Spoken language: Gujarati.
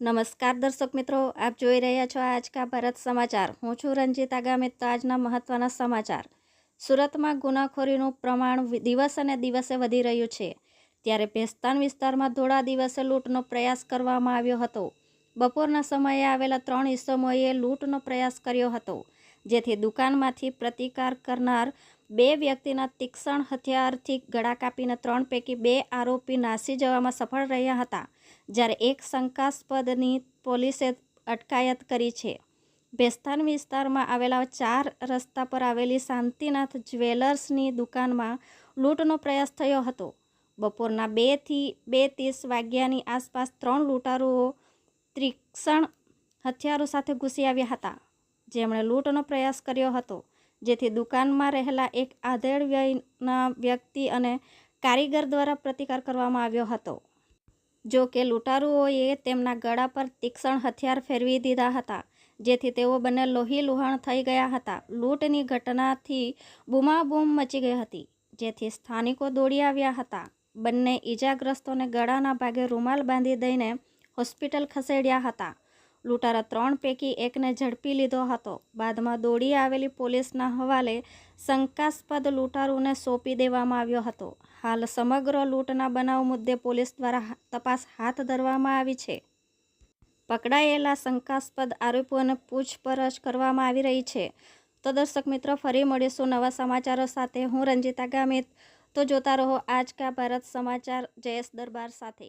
નમસ્કાર દર્શક મિત્રો, આપ જોઈ રહ્યા છો આજકા ભારત સમાચાર. હું છું રંજીતા આગામી તો આજના મહત્વના સમાચાર. સુરતમાં ગુનાખોરીનું પ્રમાણ દિવસ અને દિવસે વધી રહ્યું છે. ત્યારે ભેસ્તાન વિસ્તારમાં ધોળા દિવસે લૂંટનો પ્રયાસ કરવામાં આવ્યો હતો. બપોરના સમયે આવેલા ત્રણ ઇસમોએ લૂંટનો પ્રયાસ કર્યો હતો. જેથી દુકાનમાંથી પ્રતિકાર કરનાર બે વ્યક્તિના તીક્ષણ હથિયારથી ગળા કાપીને ત્રણ પૈકી બે આરોપી નાસી જવામાં સફળ રહ્યા હતા, જ્યારે એક શંકાસ્પદની પોલીસે અટકાયત કરી છે. ભેસ્તાન વિસ્તારમાં આવેલા ચાર રસ્તા પર આવેલી શાંતિનાથ જ્વેલર્સની દુકાનમાં લૂંટનો પ્રયાસ થયો હતો. બપોરના બેથી બે ત્રીસ વાગ્યાની આસપાસ ત્રણ લૂંટારુઓ ત્રિક્ષણ હથિયારો સાથે ઘૂસી આવ્યા હતા. જેમણે લૂંટનો પ્રયાસ કર્યો હતો, જેથી દુકાનમાં રહેલા એક આધેડ વ્યયના વ્યક્તિ અને કારીગર દ્વારા પ્રતિકાર કરવામાં આવ્યો હતો. જો કે લૂંટારુઓએ તેમના ગળા પર તીક્ષ્ણ હથિયાર ફેરવી દીધા હતા, જેથી તેઓ બંને લોહી લુહાણ થઈ ગયા હતા. લૂંટની ઘટનાથી બૂમાબૂમ મચી ગઈ હતી, જેથી સ્થાનિકો દોડી આવ્યા હતા. બંને ઈજાગ્રસ્તોને ગળાના ભાગે રૂમાલ બાંધી દઈને હોસ્પિટલ ખસેડ્યા હતા. લૂંટારા ત્રણ પૈકી એકને ઝડપી લીધો હતો. બાદમાં દોડી આવેલી પોલીસના હવાલે શંકાસ્પદ લૂંટારૂને સોંપી દેવામાં આવ્યો હતો. હાલ સમગ્ર લૂંટના બનાવ મુદ્દે પોલીસ દ્વારા તપાસ હાથ ધરવામાં આવી છે. પકડાયેલા શંકાસ્પદ આરોપીઓને પૂછપરછ કરવામાં આવી રહી છે. તો દર્શક મિત્રો, ફરી મળીશું નવા સમાચારો સાથે. હું રંજીતા ગામિત. તો જોતા રહો આજ કા ભારત સમાચાર જયેશ દરબાર સાથે.